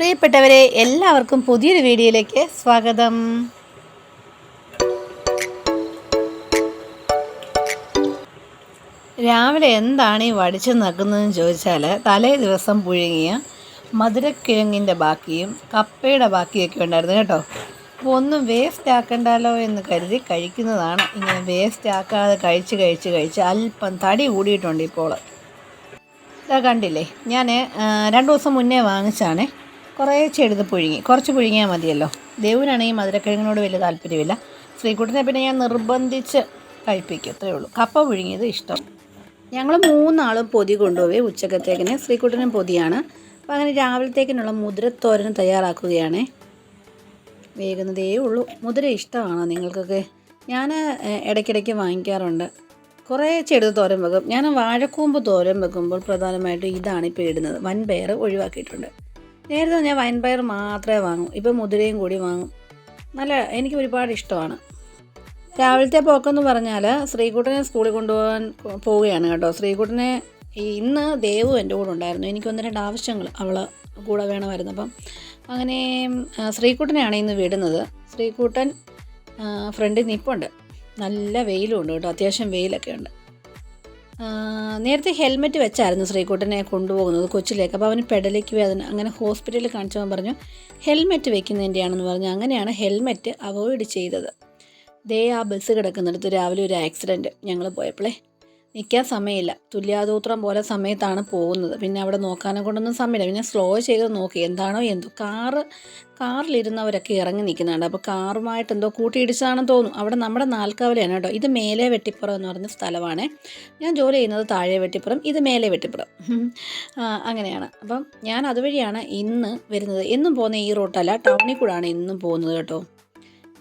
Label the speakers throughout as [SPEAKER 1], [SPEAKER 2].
[SPEAKER 1] പ്രിയപ്പെട്ടവരെ എല്ലാവർക്കും പുതിയൊരു വീഡിയോയിലേക്ക് സ്വാഗതം. രാവിലെ എന്താണ് ഈ വടിച്ചു നിൽക്കുന്നതെന്ന് ചോദിച്ചാൽ തലേ ദിവസം പുഴുങ്ങിയ മധുരക്കിഴങ്ങിന്റെ ബാക്കിയും കപ്പയുടെ ബാക്കിയൊക്കെ ഉണ്ടായിരുന്നു കേട്ടോ. അപ്പോൾ ഒന്നും വേസ്റ്റ് ആക്കണ്ടല്ലോ എന്ന് കരുതി കഴിക്കുന്നതാണ്. ഇങ്ങനെ വേസ്റ്റ് ആക്കാതെ കഴിച്ച് കഴിച്ച് കഴിച്ച് അല്പം തടി കൂടിയിട്ടുണ്ട് ഇപ്പോൾ ഇതാ കണ്ടില്ലേ? ഞാൻ രണ്ട് ദിവസം മുന്നേ വാങ്ങിച്ചാണേ. കുറേശ്ശെ എടുത്ത് പുഴുങ്ങി. കുറച്ച് പുഴുങ്ങിയാൽ മതിയല്ലോ. ദേവിനാണെങ്കിൽ മധുരക്കിഴങ്ങിനോട് വലിയ താല്പര്യമില്ല. ശ്രീകുട്ടനെ പിന്നെ ഞാൻ നിർബന്ധിച്ച് കഴിപ്പിക്കും. അത്രയേ ഉള്ളൂ. കപ്പ പുഴുങ്ങിയത് ഇഷ്ടം. ഞങ്ങൾ മൂന്നാളും പൊതി കൊണ്ടുപോയി ഉച്ചക്കത്തേക്കിന്. ശ്രീകുട്ടനും പൊതിയാണ്. അപ്പോൾ അങ്ങനെ രാവിലത്തേക്കിനുള്ള മുതിരത്തോരൻ തയ്യാറാക്കുകയാണ്. വേകുന്നതേ ഉള്ളൂ. മുദ്ര ഇഷ്ടമാണോ നിങ്ങൾക്കൊക്കെ? ഞാൻ ഇടയ്ക്കിടയ്ക്ക് വാങ്ങിക്കാറുണ്ട്. കുറേ ചെടുത്ത് തോരൻ വെക്കും. ഞാൻ വാഴക്കൂമ്പ് തോരൻ വെക്കുമ്പോൾ പ്രധാനമായിട്ടും ഇതാണ് ഇപ്പോൾ ഇടുന്നത്. വൻപയർ ഒഴിവാക്കിയിട്ടുണ്ട്. നേരത്തെ ഞാൻ വൻപയർ മാത്രമേ വാങ്ങൂ. ഇപ്പം മുതിരയും കൂടി വാങ്ങും. നല്ല എനിക്ക് ഒരുപാട് ഇഷ്ടമാണ്. രാവിലത്തെ പോക്കെന്ന് പറഞ്ഞാൽ ശ്രീകുട്ടനെ സ്കൂളിൽ കൊണ്ടുപോകാൻ പോവുകയാണ് കേട്ടോ. ശ്രീകുട്ടനെ ഇന്ന് ദേവു എന്റെ കൂടെ ഉണ്ടായിരുന്നു. എനിക്ക് ഒന്ന് രണ്ട് ആവശ്യങ്ങൾ അവൾ കൂടെ വേണമായിരുന്നു. അപ്പം അങ്ങനെ ശ്രീകുട്ടനെയാണ് ഇന്ന് വിടുന്നത്. ശ്രീകുട്ടൻ ഫ്രണ്ടിൽ നിൽപ്പുണ്ട് നല്ല വെയിലും ഉണ്ട് കേട്ടോ. അത്യാവശ്യം വെയിലൊക്കെ ഉണ്ട്. നേരത്തെ ഹെൽമെറ്റ് വെച്ചായിരുന്നു ശ്രീകുട്ടനെ കൊണ്ടുപോകുന്നത് കൊച്ചിലേക്ക്. അപ്പോൾ അവന് പെടലേക്ക് വേദന അങ്ങനെ ഹോസ്പിറ്റലിൽ കാണിച്ചവൻ പറഞ്ഞു ഹെൽമെറ്റ് വെക്കുന്നതിന്റെയാണെന്ന് പറഞ്ഞു. അങ്ങനെയാണ് ഹെൽമെറ്റ് അവോയ്ഡ് ചെയ്തത്. ദേ ആ ബസ് കിടക്കുന്നിടത്ത് രാവിലെ ഒരു ആക്സിഡന്റ് ഞങ്ങൾ പോയപ്പോഴേ നിൽക്കാൻ സമയമില്ല. തുല്യാതൂത്രം പോലെ സമയത്താണ് പോകുന്നത്. പിന്നെ അവിടെ നോക്കാനെ കൊണ്ടൊന്നും സമയമില്ല. പിന്നെ സ്ലോ ചെയ്ത് നോക്കി. എന്താണോ എന്തോ. കാറ് കാറിലിരുന്നവരൊക്കെ ഇറങ്ങി നിൽക്കുന്നുണ്ട്. അപ്പോൾ കാറുമായിട്ട് എന്തോ കൂട്ടിയിടിച്ചതാണെന്ന് തോന്നും അവിടെ നമ്മുടെ നാൽക്കാവലയാണ് കേട്ടോ. ഇത് മേലെ വെട്ടിപ്പുറം എന്ന് പറഞ്ഞ സ്ഥലമാണ്. ഞാൻ ജോലി ചെയ്യുന്നത് താഴെ വെട്ടിപ്പുറം. ഇത് മേലെ വെട്ടിപ്പുറം. അങ്ങനെയാണ്. അപ്പം ഞാൻ അതുവഴിയാണ് ഇന്ന് വരുന്നത്. എന്നും പോകുന്ന ഈ റൂട്ടല്ല. ടൗണിൽ കൂടാണ് ഇന്നും പോകുന്നത് കേട്ടോ.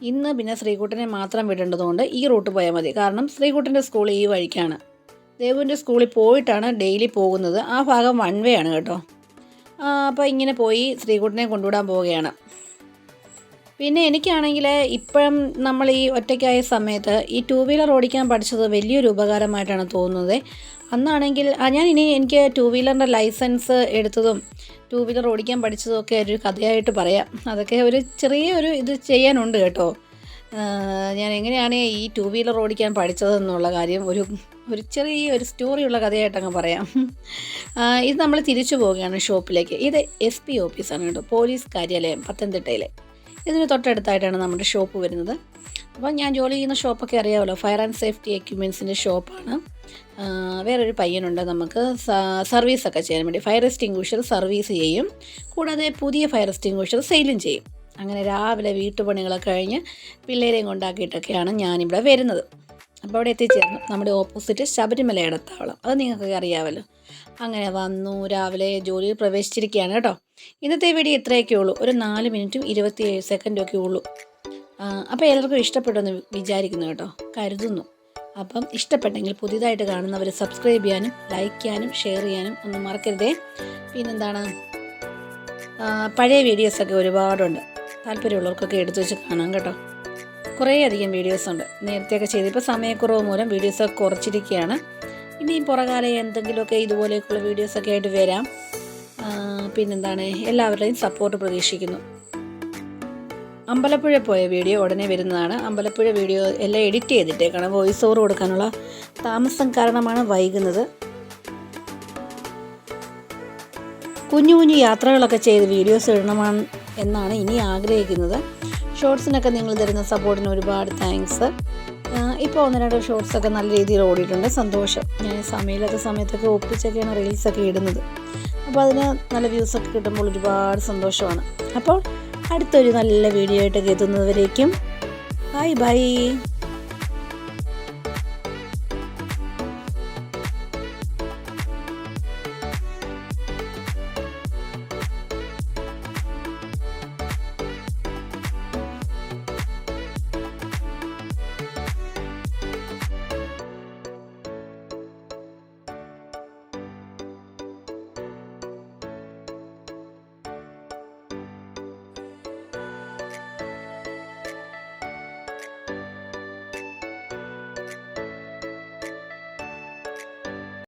[SPEAKER 1] ഇന്ന് പിന്നെ ശ്രീകുട്ടനെ മാത്രം വിടേണ്ടതുകൊണ്ട് ഈ റൂട്ട് പോയാൽ മതി. കാരണം ശ്രീകുട്ടന്റെ സ്കൂൾ ഈ വഴിക്കാണ്. ദേവുവിന്റെ സ്കൂളിൽ പോയിട്ടാണ് ഡെയിലി പോകുന്നത്. ആ ഭാഗം വൺ വേ ആണ് കേട്ടോ. അപ്പോൾ ഇങ്ങനെ പോയി ശ്രീകുട്ടനെ കൊണ്ടുവിടാൻ പോവുകയാണ്. പിന്നെ എനിക്കാണെങ്കിൽ ഇപ്പോഴും നമ്മൾ ഈ ഒറ്റയ്ക്കായ സമയത്ത് ഈ ടൂ വീലർ ഓടിക്കാൻ പഠിച്ചത് വലിയൊരു ഉപകാരമായിട്ടാണ് തോന്നുന്നത്. അന്നാണെങ്കിൽ ഞാൻ ഇനി എനിക്ക് ടൂ വീലറിന്റെ ലൈസൻസ് എടുത്തതും ടൂ വീലർ ഓടിക്കാൻ പഠിച്ചതും ഒക്കെ ഒരു കഥയായിട്ട് പറയാം. അതൊക്കെ ഒരു ചെറിയ ഒരു ഇത് ചെയ്യാനുണ്ട് കേട്ടോ. ഞാൻ എങ്ങനെയാണ് ഈ ടു വീലർ ഓടിക്കാൻ പഠിച്ചതെന്നുള്ള കാര്യം ഒരു ഒരു ചെറിയ ഒരു സ്റ്റോറിയുള്ള കഥയായിട്ടങ്ങ് പറയാം. ഇത് നമ്മൾ തിരിച്ചു പോവുകയാണ് ഷോപ്പിലേക്ക്. ഇത് എസ് പി ഓഫീസാണ് കേട്ടോ പോലീസ് കാര്യാലയം പത്തനംതിട്ടയിലെ. ഇതിന് തൊട്ടടുത്തായിട്ടാണ് നമ്മുടെ ഷോപ്പ് വരുന്നത്. അപ്പോൾ ഞാൻ ജോലി ചെയ്യുന്ന ഷോപ്പൊക്കെ അറിയാമല്ലോ ഫയർ ആൻഡ് സേഫ്റ്റി എക്യുപ്മെൻസിന്റെ ഷോപ്പാണ്. വേറൊരു പയ്യനുണ്ട് നമുക്ക് സർവീസൊക്കെ ചെയ്യാൻ വേണ്ടി. ഫയർ എസ്റ്റിംഗ്വിഷർ സർവീസ് ചെയ്യും. കൂടാതെ പുതിയ ഫയർ എസ്റ്റിംഗ്വിഷർ സെയിലും ചെയ്യും. അങ്ങനെ രാവിലെ വീട്ടുപണികളൊക്കെ കഴിഞ്ഞ് പിള്ളേരെയും കൊണ്ടാക്കിയിട്ടൊക്കെയാണ് ഞാനിവിടെ വരുന്നത്. അപ്പോൾ അവിടെ എത്തിച്ചേർന്നു. നമ്മുടെ ഓപ്പോസിറ്റ് ശബരിമല ഇടത്താവളം അത് നിങ്ങൾക്ക് അറിയാമല്ലോ അങ്ങനെ വന്നു രാവിലെ ജോലിയിൽ പ്രവേശിച്ചിരിക്കുകയാണ് കേട്ടോ. ഇന്നത്തെ വീഡിയോ ഇത്രയൊക്കെ ഉള്ളൂ. ഒരു നാല് മിനിറ്റും ഇരുപത്തിയേഴ് സെക്കൻഡും ഒക്കെ ഉള്ളൂ. അപ്പോൾ എല്ലാവർക്കും ഇഷ്ടപ്പെട്ടെന്ന് വിചാരിക്കുന്നു കേട്ടോ. കരുതുന്നു. അപ്പം ഇഷ്ടപ്പെട്ടെങ്കിൽ പുതിയതായിട്ട് കാണുന്നവർ സബ്സ്ക്രൈബ് ചെയ്യാനും ലൈക്ക് ചെയ്യാനും ഷെയർ ചെയ്യാനും ഒന്നും മറക്കരുതേ. പിന്നെന്താണ്? പഴയ വീഡിയോസൊക്കെ ഒരുപാടുണ്ട്. താല്പര്യമുള്ളവർക്കൊക്കെ എടുത്തു വെച്ച് കാണാം കേട്ടോ. കുറേയധികം വീഡിയോസ് ഉണ്ട്. നേരത്തെയൊക്കെ ചെയ്ത് ഇപ്പോൾ സമയക്കുറവ് മൂലം വീഡിയോസൊക്കെ കുറച്ചിരിക്കുകയാണ്. ഇനി പുറകാലം എന്തെങ്കിലുമൊക്കെ ഇതുപോലെയൊക്കെയുള്ള വീഡിയോസൊക്കെ ആയിട്ട് വരാം. പിന്നെന്താണ്? എല്ലാവരുടെയും സപ്പോർട്ട് പ്രതീക്ഷിക്കുന്നു. അമ്പലപ്പുഴ പോയ വീഡിയോ ഉടനെ വരുന്നതാണ്. അമ്പലപ്പുഴ വീഡിയോ എല്ലാം എഡിറ്റ് ചെയ്തിട്ടേക്കാണ്. വോയിസ് ഓവർ കൊടുക്കാനുള്ള താമസം കാരണമാണ് വൈകുന്നത്. കുഞ്ഞു കുഞ്ഞു യാത്രകളൊക്കെ ചെയ്ത് വീഡിയോസ് ഇടണമെന്ന് എന്നാണ് ഇനി ആഗ്രഹിക്കുന്നത്. ഷോർട്സിനൊക്കെ നിങ്ങൾ തരുന്ന സപ്പോർട്ടിന് ഒരുപാട് താങ്ക്സ് ഇപ്പോൾ ഒന്ന് രണ്ട് ഷോർട്സൊക്കെ നല്ല രീതിയിൽ ഓടിയിട്ടുണ്ട്. സന്തോഷം. ഞാൻ സമയമില്ലാത്ത സമയത്തൊക്കെ ഒപ്പിച്ചൊക്കെയാണ് റീൽസൊക്കെ ഇടുന്നത്. അപ്പോൾ അതിന് നല്ല വ്യൂസൊക്കെ കിട്ടുമ്പോൾ ഒരുപാട് സന്തോഷമാണ്. അപ്പോൾ അടുത്തൊരു നല്ല വീഡിയോ ആയിട്ടൊക്കെ എത്തുന്നതുവരേക്കും. Bye bye